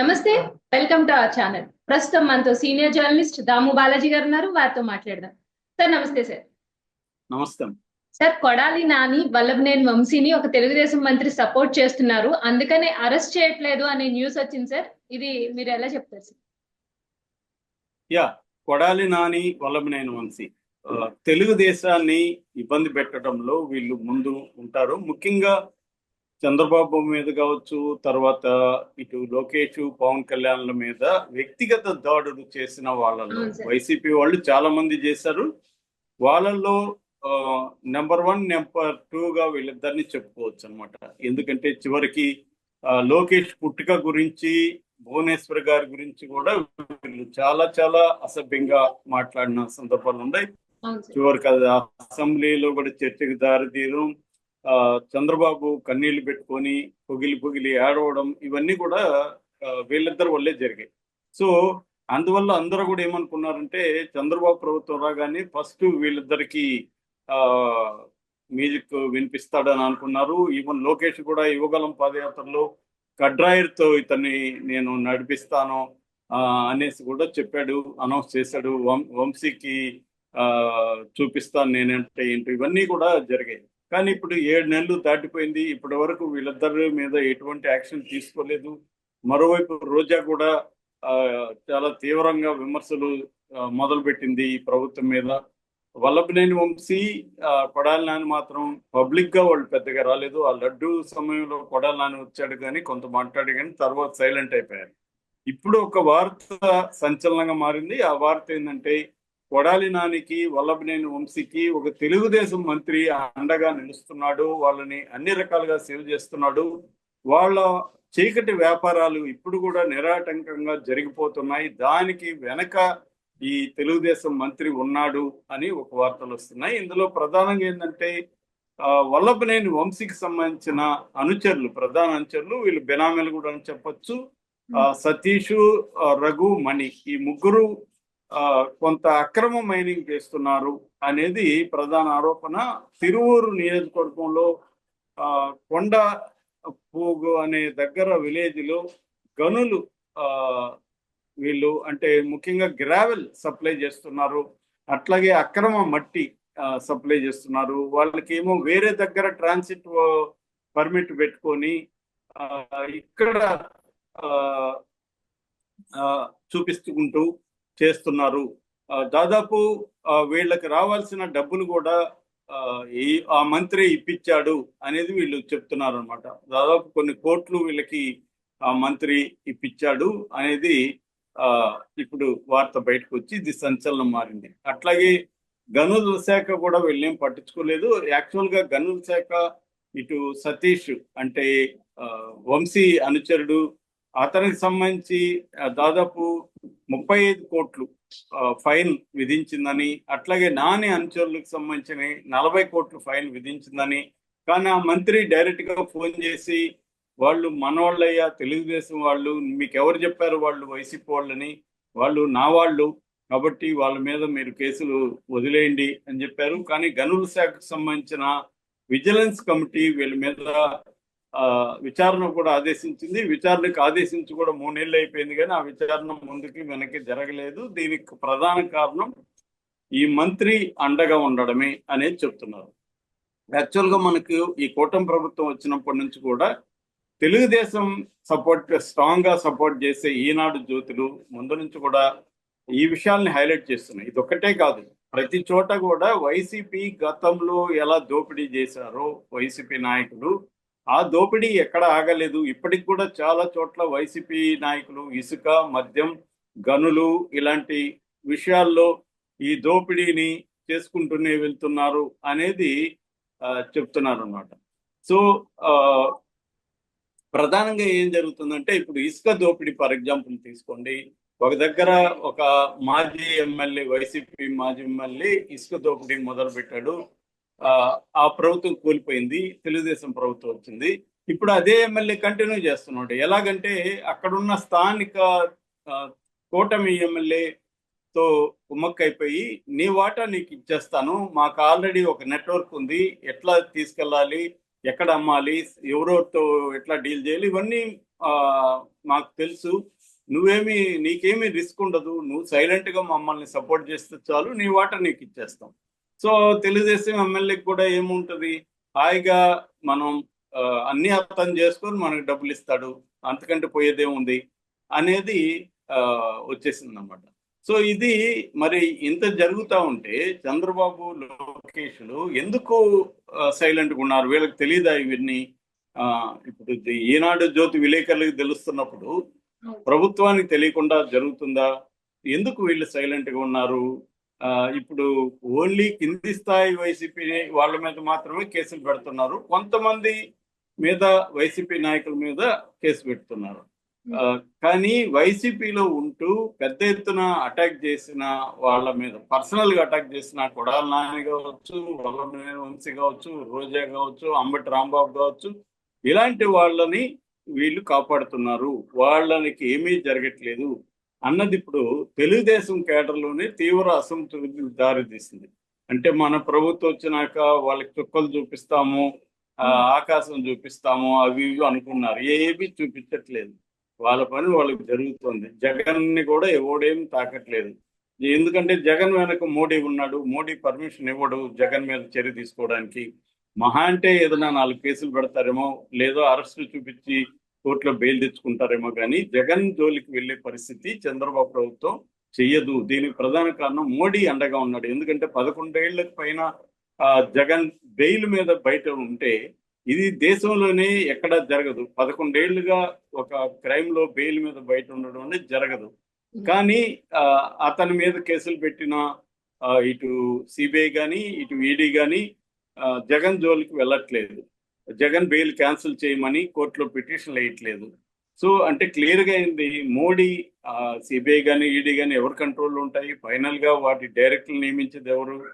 నమస్తే welcome to our channel ప్రస్తుతం మనతో సీనియర్ జర్నలిస్ట్ దాము బాలాజీ గారు ఉన్నారు వారితో మాట్లాడదాం. సార్ నమస్తే సార్. నమస్తే సార్ కొడాలి నాని వల్లభనేని వంశీని ఒక తెలుగుదేశం మంత్రి సపోర్ట్ చేస్తున్నారు. అందుకనే అరెస్ట్ చేయట్లేదు అనే న్యూస్ వచ్చింది సార్. ఇది మీరు ఎలా చెప్తారు సార్? యా కొడాలి నాని వల్లభనేని వంశీ. తెలుగుదేశాన్ని ఇబ్బంది పెట్టడంలో వీళ్ళు ముందు ఉంటారు. ముఖ్యంగా చంద్రబాబు మీద కావచ్చు తర్వాత ఇటు లోకేష్ పవన్ కళ్యాణ్ల మీద వ్యక్తిగత దాడులు చేసిన వాళ్ళలో. వైసీపీ వాళ్ళు చాలా మంది చేశారు. వాళ్ళల్లో నెంబర్ వన్ నెంబర్ టూ గా వీళ్ళిద్దరిని చెప్పుకోవచ్చు అనమాట ఎందుకంటే చివరికి లోకేష్ పుట్టుక గురించి భువనేశ్వర్ గారి గురించి కూడా వీళ్ళు చాలా చాలా అసభ్యంగా మాట్లాడిన సందర్భాలు ఉన్నాయి. చివరికి అది అసెంబ్లీలో కూడా చర్చకు దారితీయడం చంద్రబాబు కన్నీళ్ళు పెట్టుకొని పొగిలి పొగిలి ఏడవడం ఇవన్నీ కూడా వీళ్ళిద్దరి వల్లే జరిగాయి. సో అందువల్ల అందరూ కూడా ఏమనుకున్నారంటే చంద్రబాబు ప్రభుత్వం రాగానే ఫస్ట్ వీళ్ళిద్దరికి ఆ మ్యూజిక్ వినిపిస్తాడని అనుకున్నారు. ఈవెన్ లోకేష్ కూడా యువగలం పాదయాత్రలో కడ్రాయర్తో ఇతన్ని నేను నడిపిస్తాను ఆ, అనేసి కూడా చెప్పాడు అనౌన్స్ చేశాడు. వం- వంశీకి ఆ చూపిస్తాను నేనంటే ఏంటి ఇవన్నీ కూడా జరిగాయి. కానీ ఇప్పుడు ఏడు నెలలు దాటిపోయింది. ఇప్పటి వరకు వీళ్ళిద్దరి మీద ఎటువంటి యాక్షన్ తీసుకోలేదు. మరోవైపు రోజా కూడా చాలా తీవ్రంగా విమర్శలు మొదలుపెట్టింది ఈ ప్రభుత్వం మీద. వల్లభనేని వంశీ కొడాలి నాని మాత్రం పబ్లిక్గా వాళ్ళు పెద్దగా రాలేదు. ఆ లడ్డు సమయంలో కొడాలి నాని వచ్చాడు కానీ కొంత మాట్లాడి కానీ తర్వాత సైలెంట్ అయిపోయారు. ఇప్పుడు ఒక వార్త సంచలనంగా మారింది. ఆ వార్త ఏంటంటే కొడాలి నానికి వల్లభనేని వంశీకి ఒక తెలుగుదేశం మంత్రి అండగా నిలుస్తున్నాడు. వాళ్ళని అన్ని రకాలుగా సేవ్ చేస్తున్నాడు. వాళ్ళ చీకటి వ్యాపారాలు ఇప్పుడు కూడా నిరాటంకంగా జరిగిపోతున్నాయి. దానికి వెనక ఈ తెలుగుదేశం మంత్రి ఉన్నాడు అని ఒక వార్తలు వస్తున్నాయి. ఇందులో ప్రధానంగా ఏంటంటే ఆ, వల్లభనేని వంశీకి సంబంధించిన అనుచరులు ప్రధాన అనుచరులు వీళ్ళు బెనామీలు కూడా అని చెప్పొచ్చు ఆ, సతీష్ రఘు మణి ఈ ముగ్గురు కొంత అక్రమ మైనింగ్ చేస్తున్నారు అనేది ప్రధాన ఆరోపణ. తిరువూరు నియోజకవర్గంలో ఆ, కొండ పోగు అనే దగ్గర విలేజ్లో గనులు ఆ, వీళ్ళు అంటే ముఖ్యంగా గ్రావెల్ సప్లై చేస్తున్నారు. అట్లాగే అక్రమ మట్టి సప్లై చేస్తున్నారు. వాళ్ళకి ఏమో వేరే దగ్గర ట్రాన్సిట్ పర్మిట్ పెట్టుకొని ఇక్కడ ఆ, చూపిస్తుంటూ చేస్తున్నారు. దాదాపు వీళ్ళకి రావాల్సిన డబ్బులు కూడా ఆ, ఈ ఆ మంత్రి ఇప్పించాడు అనేది వీళ్ళు చెప్తున్నారు అనమాట దాదాపు కొన్ని కోట్లు వీళ్ళకి ఆ మంత్రి ఇప్పించాడు అనేది ఆ ఇప్పుడు వార్త బయటకు వచ్చి ఇది సంచలనం మారింది. అట్లాగే గనుల శాఖ కూడా వీళ్ళేం పట్టించుకోలేదు. యాక్చువల్గా గనుల శాఖ ఇటు సతీష్ అంటే ఆ, వంశీ అనుచరుడు అతనికి సంబంధించి దాదాపు ముప్పై ఐదు కోట్లు ఫైన్ విధించిందని అట్లాగే నాని అనుచరులకు సంబంధించిన నలభై కోట్లు ఫైన్ విధించిందని కానీ ఆ మంత్రి డైరెక్ట్గా ఫోన్ చేసి వాళ్ళు మనవాళ్ళయ్యా తెలుగుదేశం వాళ్ళు మీకు ఎవరు చెప్పారు వాళ్ళు వైసీపీ వాళ్ళని? వాళ్ళు నా వాళ్ళు కాబట్టి వాళ్ళ మీద మీరు కేసులు వదిలేయండి అని చెప్పారు. కానీ గనుల శాఖకు సంబంధించిన విజిలెన్స్ కమిటీ వీళ్ళ మీద విచారణ కూడా ఆదేశించింది. విచారణకు ఆదేశించి కూడా మూడేళ్ళు అయిపోయింది కానీ ఆ విచారణ ముందుకి వెనక్కి జరగలేదు. దీనికి ప్రధాన కారణం ఈ మంత్రి అండగా ఉండడమే అనేది చెప్తున్నారు. యాక్చువల్గా మనకు ఈ కూటమి ప్రభుత్వం వచ్చినప్పటి నుంచి కూడా తెలుగుదేశం సపోర్ట్ స్ట్రాంగ్గా సపోర్ట్ చేసే ఈనాడు జ్యోతులు ముందు నుంచి కూడా ఈ విషయాల్ని హైలైట్ చేస్తున్నాయి. ఇది ఒక్కటే కాదు. ప్రతి చోట కూడా వైసీపీ గతంలో ఎలా దోపిడీ చేశారో వైసీపీ నాయకులు ఆ దోపిడీ ఎక్కడ ఆగలేదు. ఇప్పటికి కూడా చాలా చోట్ల వైసీపీ నాయకులు ఇసుక మద్యం గనులు ఇలాంటి విషయాల్లో ఈ దోపిడీని చేసుకుంటూనే వెళ్తున్నారు అనేది ఆ, చెప్తున్నారు అన్నమాట సో ఆ, ప్రధానంగా ఏం జరుగుతుందంటే ఇప్పుడు ఇసుక దోపిడీ ఫర్ ఎగ్జాంపుల్ తీసుకోండి. ఒక దగ్గర ఒక మాజీ ఎమ్మెల్యే వైసీపీ మాజీ ఎమ్మెల్యే ఇసుక దోపిడీ మొదలు పెట్టాడు ఆ, ప్రభుత్వం కూలిపోయింది తెలుగుదేశం ప్రభుత్వం వచ్చింది. ఇప్పుడు అదే ఎమ్మెల్యే కంటిన్యూ చేస్తున్నాడు. ఎలాగంటే అక్కడున్న స్థానిక ఆ, కూటమి ఎమ్మెల్యేతో కుమ్మక్కైపోయి నీ వాటా నీకు ఇచ్చేస్తాను మాకు ఆల్రెడీ ఒక నెట్వర్క్ ఉంది ఎట్లా తీసుకెళ్ళాలి ఎక్కడ అమ్మాలి ఎవరోతో ఎట్లా డీల్ చేయాలి ఇవన్నీ మాకు తెలుసు. నువ్వేమి నీకేమీ రిస్క్ ఉండదు నువ్వు సైలెంట్గా మమ్మల్ని సపోర్ట్ చేస్తే చాలు నీ వాటా నీకు ఇచ్చేస్తాం. సో తెలుగుదేశం ఎమ్మెల్యేకి కూడా ఏముంటది? హాయిగా మనం అన్ని అర్థం చేసుకొని మనకు డబ్బులు ఇస్తాడు అంతకంటే పోయేదేముంది అనేది ఆ, వచ్చేసింది అనమాట సో ఇది మరి ఇంత జరుగుతా ఉంటే చంద్రబాబు లోకేష్లు ఎందుకు సైలెంట్గా ఉన్నారు? వీళ్ళకి తెలియదా ఇవన్నీ? ఆ, ఇప్పుడు ఈనాడు జ్యోతి విలేకరులకు తెలుస్తున్నప్పుడు ప్రభుత్వానికి తెలియకుండా జరుగుతుందా? ఎందుకు వీళ్ళు సైలెంట్గా ఉన్నారు? ఇప్పుడు ఓన్లీ కింది స్థాయి వైసీపీ వాళ్ళ మీద మాత్రమే కేసులు పెడుతున్నారు. కొంతమంది మీద వైసీపీ నాయకుల మీద కేసు పెడుతున్నారు. ఆ, కానీ వైసీపీలో ఉంటూ పెద్ద ఎత్తున అటాక్ చేసిన వాళ్ళ మీద పర్సనల్గా అటాక్ చేసిన కొడాల నాని కావచ్చు వల్లభనేని వంశీ కావచ్చు రోజా కావచ్చు అంబటి రాంబాబు కావచ్చు ఇలాంటి వాళ్ళని వీళ్ళు కాపాడుతున్నారు. వాళ్ళకి ఏమీ జరగట్లేదు. అన్నది ఇప్పుడు తెలుగుదేశం కేడర్లోనే తీవ్ర అసంతృప్తి దారితీసింది అంటే మన ప్రభుత్వం వచ్చినాక వాళ్ళకి చుక్కలు చూపిస్తాము ఆ, ఆకాశం చూపిస్తాము అవి ఇవి అనుకున్నారు. ఏవి చూపించట్లేదు. వాళ్ళ పని వాళ్ళకి జరుగుతుంది. జగన్ని కూడా ఎవడేం తాకట్లేదు. ఎందుకంటే జగన్ వెనక మోడీ ఉన్నాడు. మోడీ పర్మిషన్ ఇవ్వడు జగన్ మీద చర్య తీసుకోవడానికి. మహా అంటే ఏదైనా నాలుగు కేసులు పెడతారేమో లేదో అరెస్టు చూపించి కోర్టులో బెయిల్ తెచ్చుకుంటారేమో కానీ జగన్ జోలికి వెళ్ళే పరిస్థితి చంద్రబాబు ప్రభుత్వం చెయ్యదు. దీనికి ప్రధాన కారణం మోడీ అండగా ఉన్నాడు. ఎందుకంటే పదకొండేళ్ళకు పైన జగన్ బెయిల్ మీద బయట ఉంటే ఇది దేశంలోనే ఎక్కడ జరగదు. పదకొండేళ్ళుగా ఒక క్రైమ్లో బెయిల్ మీద బయట ఉండడం అనేది జరగదు. కానీ ఆ, అతని మీద కేసులు పెట్టిన ఇటు సిబిఐ కానీ ఇటు ఈడీ కానీ జగన్ జోలికి వెళ్ళట్లేదు. జగన్ బెయిల్ క్యాన్సిల్ చేయమని కోర్టులో పిటిషన్ వేయట్లేదు. సో అంటే క్లియర్గా అయింది మోడీ సిబిఐ కానీ ఈడీ కానీ ఎవరి కంట్రోల్లో ఉంటాయి? ఫైనల్గా వాటి డైరెక్టర్లు నియమించేది ఎవరు?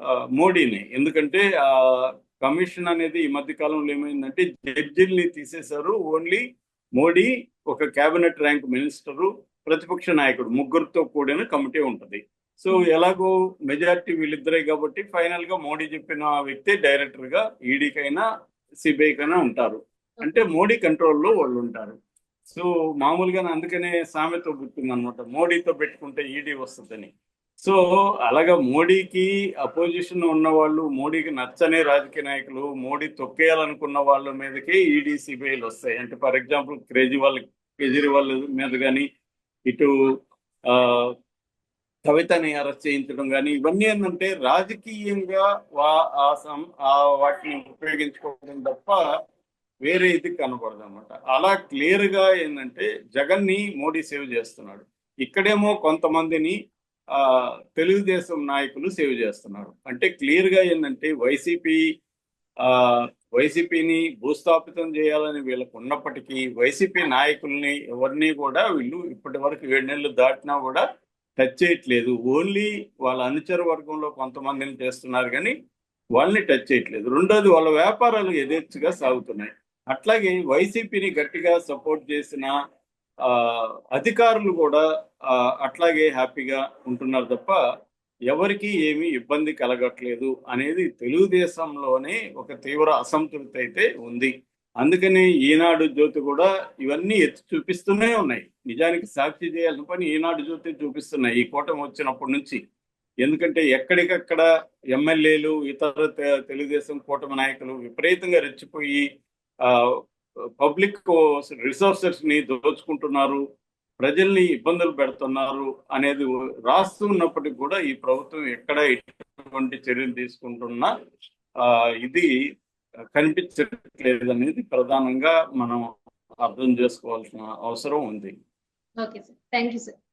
ఆ, మోడీని. ఎందుకంటే ఆ కమిషన్ అనేది ఈ మధ్య కాలంలో ఏమైందంటే జడ్జిల్ని తీసేశారు ఓన్లీ మోడీ ఒక క్యాబినెట్ ర్యాంక్ మినిస్టరు ప్రతిపక్ష నాయకుడు ముగ్గురితో కూడిన కమిటీ ఉంటుంది. సో ఎలాగో మెజారిటీ వీళ్ళిద్దరే కాబట్టి ఫైనల్గా మోడీ చెప్పిన వ్యక్తి డైరెక్టర్గా ఈడీకైనా సిబిఐకైనా ఉంటారు. అంటే మోడీ కంట్రోల్లో వాళ్ళు ఉంటారు. సో మామూలుగా అందుకనే సామెత గుర్తుంది అనమాట మోడీతో పెట్టుకుంటే ఈడీ వస్తుందని. సో అలాగా మోడీకి అపోజిషన్ ఉన్న వాళ్ళు మోడీకి నచ్చని రాజకీయ నాయకులు మోడీ తొక్కేయాలనుకున్న వాళ్ళ మీదకే ఈడీ సిబిఐలు వస్తాయి. అంటే ఫర్ ఎగ్జాంపుల్ కేజ్రీవాల్ కేజ్రీవాల్ మీద కానీ ఇటు ఆ, కవితని అరెస్ట్ చేయించడం కానీ ఇవన్నీ ఏంటంటే రాజకీయంగా వా ఆ సం ఆ వాటిని ఉపయోగించుకోవడం తప్ప వేరే ఇది కనపడదు అనమాట అలా క్లియర్గా ఏంటంటే జగన్ని మోడీ సేవ్ చేస్తున్నాడు. ఇక్కడేమో కొంతమందిని ఆ తెలుగుదేశం నాయకులు సేవ్ చేస్తున్నారు. అంటే క్లియర్గా ఏంటంటే వైసీపీ ఆ వైసీపీని భూస్థాపితం చేయాలని వీళ్ళకు ఉన్నప్పటికీ వైసీపీ నాయకుల్ని ఎవరిని కూడా వీళ్ళు ఇప్పటి వరకు ఏడు నెలలు దాటినా కూడా టచ్ చేయట్లేదు. ఓన్లీ వాళ్ళ అనుచర వర్గంలో కొంతమందిని చేస్తున్నారు కానీ వాళ్ళని టచ్ చేయట్లేదు. రెండోది వాళ్ళ వ్యాపారాలు యథేచ్ఛగా సాగుతున్నాయి. అట్లాగే వైసీపీని గట్టిగా సపోర్ట్ చేసిన అధికారులు కూడా అట్లాగే హ్యాపీగా ఉంటున్నారు తప్ప ఎవరికి ఏమీ ఇబ్బంది కలగట్లేదు అనేది తెలుగుదేశంలోనే ఒక తీవ్ర అసంతృప్తి అయితే ఉంది. అందుకని ఈనాడు జ్యోతి కూడా ఇవన్నీ ఎత్తి చూపిస్తూనే ఉన్నాయి. నిజానికి సాక్షి చేయాల్సిన పని ఈనాడు జ్యోతి చూపిస్తున్నాయి. ఈ కూటమి వచ్చినప్పటి నుంచి ఎందుకంటే ఎక్కడికక్కడ ఎమ్మెల్యేలు ఇతర తెలుగుదేశం కూటమి నాయకులు విపరీతంగా రెచ్చిపోయి ఆ పబ్లిక్ రిసోర్సెస్ని దోచుకుంటున్నారు ప్రజల్ని ఇబ్బందులు పెడుతున్నారు అనేది రాస్తున్నప్పటికి కూడా ఈ ప్రభుత్వం ఎక్కడ ఎటువంటి చర్యలు తీసుకుంటున్నా ఆ ఇది కనిపించట్లేదు అనేది ప్రధానంగా మనం అర్థం చేసుకోవాల్సిన అవసరం ఉంది. Okay sir thank you sir